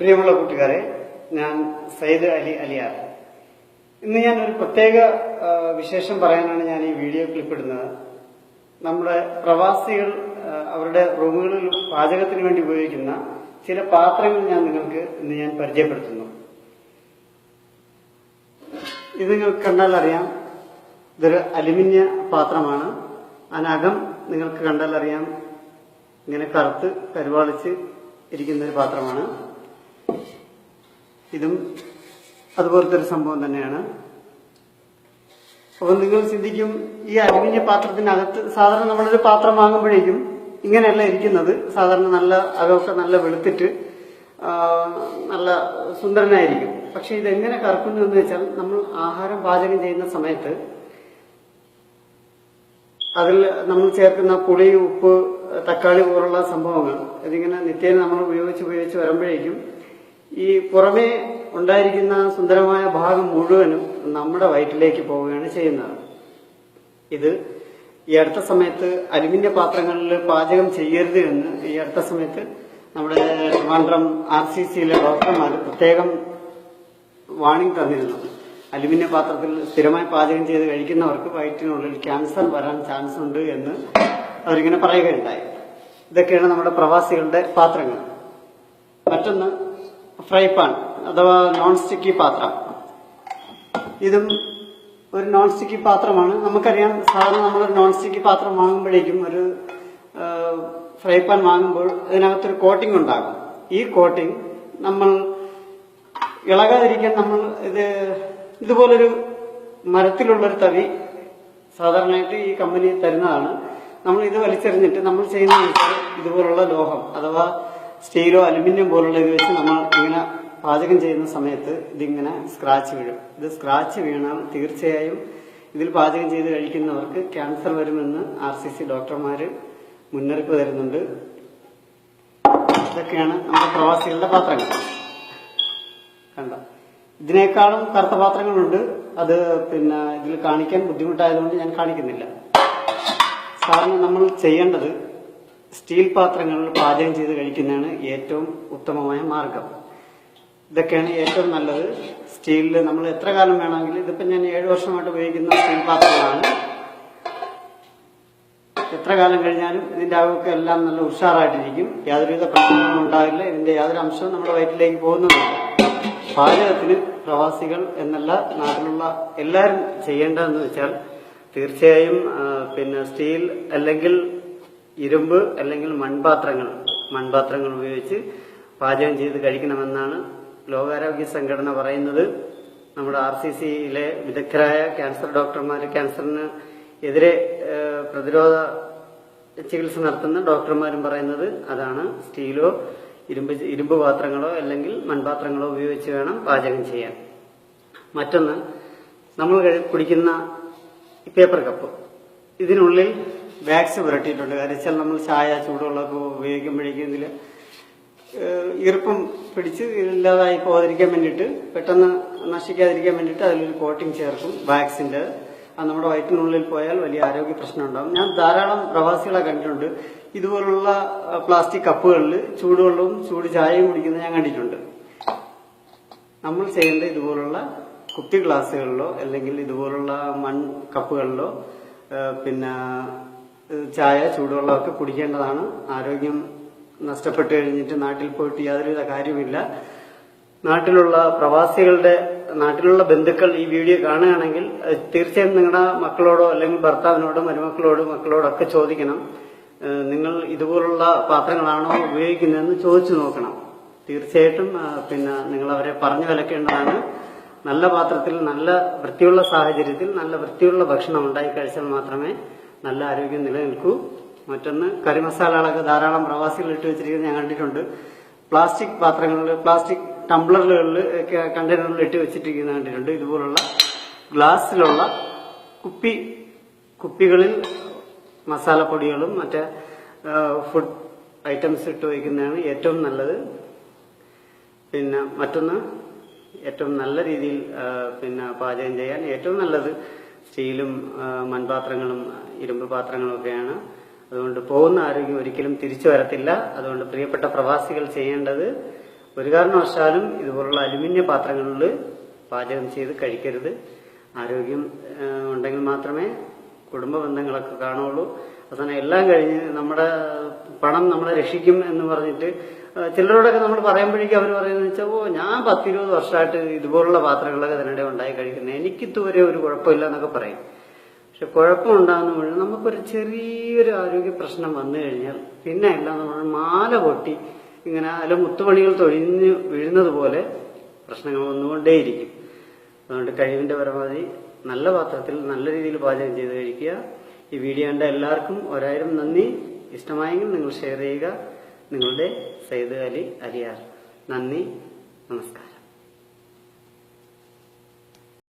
പ്രിയമുള്ള കൂട്ടുകാരെ ഞാൻ സയ്യിദ് അലി അലിയാർ. ഇന്ന് ഞാൻ ഒരു പ്രത്യേക വിശേഷം പറയാനാണ് ഞാൻ ഈ വീഡിയോ ക്ലിപ്പ് ഇടുന്നത്. നമ്മുടെ പ്രവാസികൾ അവരുടെ റൂമുകളിൽ പാചകത്തിന് വേണ്ടി ഉപയോഗിക്കുന്ന ചില പാത്രങ്ങൾ ഞാൻ നിങ്ങൾക്ക് ഇന്ന് ഞാൻ പരിചയപ്പെടുത്തുന്നു. ഇത് നിങ്ങൾക്ക് കണ്ടാൽ അറിയാം ഇതൊരു അലുമിനിയ പാത്രമാണ്. അതിനകം നിങ്ങൾക്ക് കണ്ടാൽ അറിയാം ഇങ്ങനെ കറുത്ത് കരുവാളിച്ച് ഇരിക്കുന്ന ഒരു പാത്രമാണ്. ഇതും അതുപോലത്തെ ഒരു സംഭവം തന്നെയാണ്. അപ്പോൾ നിങ്ങൾ ചിന്തിക്കും ഈ അലുമിനിയ പാത്രത്തിനകത്ത് സാധാരണ നമ്മളൊരു പാത്രം വാങ്ങുമ്പോഴേക്കും ഇങ്ങനെയല്ല ഇരിക്കുന്നത്. സാധാരണ നല്ല അകമൊക്കെ നല്ല വെളുത്തിട്ട് നല്ല സുന്ദരനായിരിക്കും. പക്ഷെ ഇതെങ്ങനെ കറക്കുന്നു എന്ന് വെച്ചാൽ നമ്മൾ ആഹാരം പാചകം ചെയ്യുന്ന സമയത്ത് അതിൽ നമ്മൾ ചേർക്കുന്ന പുളി ഉപ്പ് തക്കാളി പോലുള്ള സംഭവങ്ങൾ ഇതിങ്ങനെ നിത്യേന നമ്മൾ ഉപയോഗിച്ച് ഉപയോഗിച്ച് വരുമ്പോഴേക്കും ഈ പുറമേ ഉണ്ടായിരിക്കുന്ന സുന്ദരമായ ഭാഗം മുഴുവനും നമ്മുടെ വയറ്റിലേക്ക് പോവുകയാണ് ചെയ്യുന്നത്. ഇത് ഈ അടുത്ത സമയത്ത് അലുമിനിയ പാത്രങ്ങളിൽ പാചകം ചെയ്യരുത് എന്ന് ഈ അടുത്ത സമയത്ത് നമ്മുടെ ട്രിവാൻഡ്രം ആർ സി സിയിലെ ഡോക്ടർമാർ പ്രത്യേകം വാണിംഗ് തന്നിരുന്നു. അലുമിനിയ പാത്രത്തിൽ സ്ഥിരമായി പാചകം ചെയ്ത് കഴിക്കുന്നവർക്ക് വയറ്റിനുള്ളിൽ ക്യാൻസർ വരാൻ ചാൻസ് ഉണ്ട് എന്ന് അവരിങ്ങനെ പറയുകയുണ്ടായി. ഇതൊക്കെയാണ് നമ്മുടെ പ്രവാസികളുടെ പാത്രങ്ങൾ. മറ്റൊന്ന് ഫ്രൈ പാൻ അഥവാ നോൺ സ്റ്റിക്കി പാത്രം. ഇതും ഒരു നോൺ സ്റ്റിക്കി പാത്രമാണ്. നമുക്കറിയാം സാധാരണ നമ്മൾ നോൺ സ്റ്റിക്കി പാത്രം വാങ്ങുമ്പോഴേക്കും ഒരു ഫ്രൈ പാൻ വാങ്ങുമ്പോൾ ഇതിനകത്തൊരു കോട്ടിംഗ് ഉണ്ടാകും. ഈ കോട്ടിംഗ് നമ്മൾ ഇളകാതിരിക്കാൻ നമ്മൾ ഇത് ഇതുപോലൊരു മരത്തിലുള്ളൊരു തവി സാധാരണയായിട്ട് ഈ കമ്പനി തരുന്നതാണ്. നമ്മൾ ഇത് വലിച്ചെറിഞ്ഞിട്ട് നമ്മൾ ചെയ്യുന്ന ഇതുപോലുള്ള ലോഹം അഥവാ സ്റ്റീലോ അലുമിനിയം പോലുള്ള ഇത് വെച്ച് നമ്മൾ ഇങ്ങനെ പാചകം ചെയ്യുന്ന സമയത്ത് ഇതിങ്ങനെ സ്ക്രാച്ച് വീഴും. ഇത് സ്ക്രാച്ച് വീണാൽ തീർച്ചയായും ഇതിൽ പാചകം ചെയ്ത് കഴിക്കുന്നവർക്ക് ക്യാൻസർ വരുമെന്ന് ആർ സി സി ഡോക്ടർമാർ മുന്നറിയിപ്പ് തരുന്നുണ്ട്. ഇതൊക്കെയാണ് നമ്മുടെ പ്രവാസികളുടെ പാത്രങ്ങൾ. കണ്ട? ഇതിനേക്കാളും കറുത്ത പാത്രങ്ങളുണ്ട്. അത് പിന്നെ ഇതിൽ കാണിക്കാൻ ബുദ്ധിമുട്ടായതുകൊണ്ട് ഞാൻ കാണിക്കുന്നില്ല. സാറിന് നമ്മൾ ചെയ്യേണ്ടത് സ്റ്റീൽ പാത്രങ്ങളിൽ പാചകം ചെയ്ത് കഴിക്കുന്നതാണ് ഏറ്റവും ഉത്തമമായ മാർഗം. ഇതൊക്കെയാണ് ഏറ്റവും നല്ലത്. സ്റ്റീലിൽ നമ്മൾ എത്ര കാലം വേണമെങ്കിലും ഇതിപ്പോ ഞാൻ ഏഴ് വർഷമായിട്ട് ഉപയോഗിക്കുന്ന സ്റ്റീൽ പാത്രങ്ങളാണ്. എത്ര കാലം കഴിഞ്ഞാലും ഇതിന്റെ അകമൊക്കെ എല്ലാം നല്ല ഉഷാറായിട്ടിരിക്കും. യാതൊരുവിധ പ്രശ്നങ്ങളും ഉണ്ടാകില്ല. ഇതിന്റെ യാതൊരു അംശവും നമ്മുടെ വയറ്റിലേക്ക് പോകുന്നതുമില്ല പാചകത്തിന് പ്രവാസികൾ എന്നല്ല നാട്ടിലുള്ള എല്ലാവരും ചെയ്യേണ്ടതെന്ന് വെച്ചാൽ തീർച്ചയായും പിന്നെ സ്റ്റീൽ അല്ലെങ്കിൽ ഇരുമ്പ് അല്ലെങ്കിൽ മൺപാത്രങ്ങൾ മൺപാത്രങ്ങൾ ഉപയോഗിച്ച് പാചകം ചെയ്ത് കഴിക്കണമെന്നാണ് ലോകാരോഗ്യ സംഘടന പറയുന്നത്. നമ്മുടെ ആർ സി സിയിലെ വിദഗ്ധരായ ക്യാൻസർ ഡോക്ടർമാർ ക്യാൻസറിന് എതിരെ പ്രതിരോധ ചികിത്സ നടത്തുന്ന ഡോക്ടർമാരും പറയുന്നത് അതാണ്. സ്റ്റീലോ ഇരുമ്പ് ഇരുമ്പ് പാത്രങ്ങളോ അല്ലെങ്കിൽ മൺപാത്രങ്ങളോ ഉപയോഗിച്ച് വേണം പാചകം ചെയ്യാൻ. മറ്റൊന്ന് നമ്മൾ കുടിക്കുന്ന പേപ്പർ കപ്പ്. ഇതിനുള്ളിൽ വാക്സ് പുരട്ടിയിട്ടുണ്ട്. കാരണം വെച്ചാൽ നമ്മൾ ചായ ചൂടുവെള്ളമൊക്കെ ഉപയോഗിക്കുമ്പോഴേക്കും ഇതിൽ ഈർപ്പം പിടിച്ച് ഇല്ലാതായി പോകാതിരിക്കാൻ വേണ്ടിയിട്ട് പെട്ടെന്ന് നശിക്കാതിരിക്കാൻ വേണ്ടിയിട്ട് അതിലൊരു കോട്ടിങ് ചേർക്കും വാക്സിന്റെ. അത് നമ്മുടെ വയറ്റിനുള്ളിൽ പോയാൽ വലിയ ആരോഗ്യ പ്രശ്നം ഉണ്ടാകും ഞാൻ ധാരാളം പ്രവാസികളെ കണ്ടിട്ടുണ്ട്. ഇതുപോലുള്ള പ്ലാസ്റ്റിക് കപ്പുകളിൽ ചൂടുവെള്ളവും ചൂട് ചായയും കുടിക്കുന്നത് ഞാൻ കണ്ടിട്ടുണ്ട്. നമ്മൾ ചെയ്യേണ്ട ഇതുപോലുള്ള കുപ്പി ഗ്ലാസ്സുകളിലോ അല്ലെങ്കിൽ ഇതുപോലുള്ള മൺ കപ്പുകളിലോ പിന്നെ ചായ ചൂടുവെള്ളമൊക്കെ കുടിക്കേണ്ടതാണ്. ആരോഗ്യം നഷ്ടപ്പെട്ടു കഴിഞ്ഞിട്ട് നാട്ടിൽ പോയിട്ട് യാതൊരുവിധ കാര്യമില്ല നാട്ടിലുള്ള പ്രവാസികളുടെ നാട്ടിലുള്ള ബന്ധുക്കൾ ഈ വീഡിയോ കാണുകയാണെങ്കിൽ തീർച്ചയായും നിങ്ങളുടെ മക്കളോടോ അല്ലെങ്കിൽ ഭർത്താവിനോടോ മരുമക്കളോടോ മക്കളോടൊക്കെ ചോദിക്കണം. നിങ്ങൾ ഇതുപോലുള്ള പാത്രങ്ങളാണോ ഉപയോഗിക്കുന്നതെന്ന് ചോദിച്ചു നോക്കണം. തീർച്ചയായിട്ടും പിന്നെ നിങ്ങൾ അവരെ പറഞ്ഞു വിലക്കേണ്ടതാണ് നല്ല പാത്രത്തിൽ നല്ല വൃത്തിയുള്ള സാഹചര്യത്തിൽ നല്ല വൃത്തിയുള്ള ഭക്ഷണം ഉണ്ടായി കഴിച്ചാൽ മാത്രമേ നല്ല ആരോഗ്യം നിലനിൽക്കൂ. മറ്റൊന്ന് കറി മസാലകളൊക്കെ ധാരാളം പ്രവാസികൾ ഇട്ട് വെച്ചിരിക്കുന്നത് ഞാൻ കണ്ടിട്ടുണ്ട്. പ്ലാസ്റ്റിക് പാത്രങ്ങളിൽ പ്ലാസ്റ്റിക് ടംബ്ലറുകളിൽ കണ്ടെയ്നറിൽ ഇട്ട് വെച്ചിട്ടിരിക്കുന്നത് കണ്ടിട്ടുണ്ട്. ഇതുപോലുള്ള ഗ്ലാസ്സിലുള്ള കുപ്പി കുപ്പികളിൽ മസാലപ്പൊടികളും മറ്റേ ഫുഡ് ഐറ്റംസ് ഇട്ട് വയ്ക്കുന്നതാണ് ഏറ്റവും നല്ലത്. പിന്നെ മറ്റൊന്ന് ഏറ്റവും നല്ല രീതിയിൽ പിന്നെ പാചകം ചെയ്യാൻ ഏറ്റവും നല്ലത് സ്റ്റീലും മൺപാത്രങ്ങളും ഇരുമ്പ് പാത്രങ്ങളും ഒക്കെയാണ്. അതുകൊണ്ട് പോകുന്ന ആരോഗ്യം ഒരിക്കലും തിരിച്ചു വരത്തില്ല. അതുകൊണ്ട് പ്രിയപ്പെട്ട പ്രവാസികൾ ചെയ്യേണ്ടത് ഒരു കാരണവശാലും ഇതുപോലുള്ള അലുമിനിയ പാത്രങ്ങളിൽ പാചകം ചെയ്ത് കഴിക്കരുത്. ആരോഗ്യം ഉണ്ടെങ്കിൽ മാത്രമേ കുടുംബ ബന്ധങ്ങളൊക്കെ കാണുള്ളൂ അവസാനം എല്ലാം കഴിഞ്ഞ് നമ്മുടെ പണം നമ്മളെ രക്ഷിക്കും എന്ന് പറഞ്ഞിട്ട് ചിലരോടൊക്കെ നമ്മൾ പറയുമ്പോഴേക്കും അവർ പറയുന്നത് വെച്ചാൽ ഓ ഞാൻ പത്തിരുപത് വർഷമായിട്ട് ഇതുപോലുള്ള പാത്രങ്ങളൊക്കെ ഇതിനിടെ ഉണ്ടായി കഴിക്കുന്നത് എനിക്കിതുവരെ ഒരു കുഴപ്പമില്ല എന്നൊക്കെ പറയും. പക്ഷെ കുഴപ്പമുണ്ടാകുന്ന മുഴുവൻ നമുക്കൊരു ചെറിയൊരു ആരോഗ്യ പ്രശ്നം വന്നു കഴിഞ്ഞാൽ പിന്നെ എല്ലാം നമ്മൾ മാല പൊട്ടി ഇങ്ങനെ അല്ല മുത്തുപണികൾ തൊഴിഞ്ഞ് വീഴുന്നത് പോലെ പ്രശ്നങ്ങൾ വന്നുകൊണ്ടേയിരിക്കും. അതുകൊണ്ട് കഴിവിന്റെ പരമാവധി നല്ല പാത്രത്തിൽ നല്ല രീതിയിൽ പാചകം ചെയ്ത് കഴിക്കുക. ഈ വീഡിയോ കണ്ട എല്ലാവർക്കും ഒരായിരം നന്ദി. ഇഷ്ടമായെങ്കിൽ നിങ്ങൾ ഷെയർ ചെയ്യുക. നിങ്ങളുടെ സയ്യിദ് അലി അലിയാർ. നന്ദി നമസ്കാരം.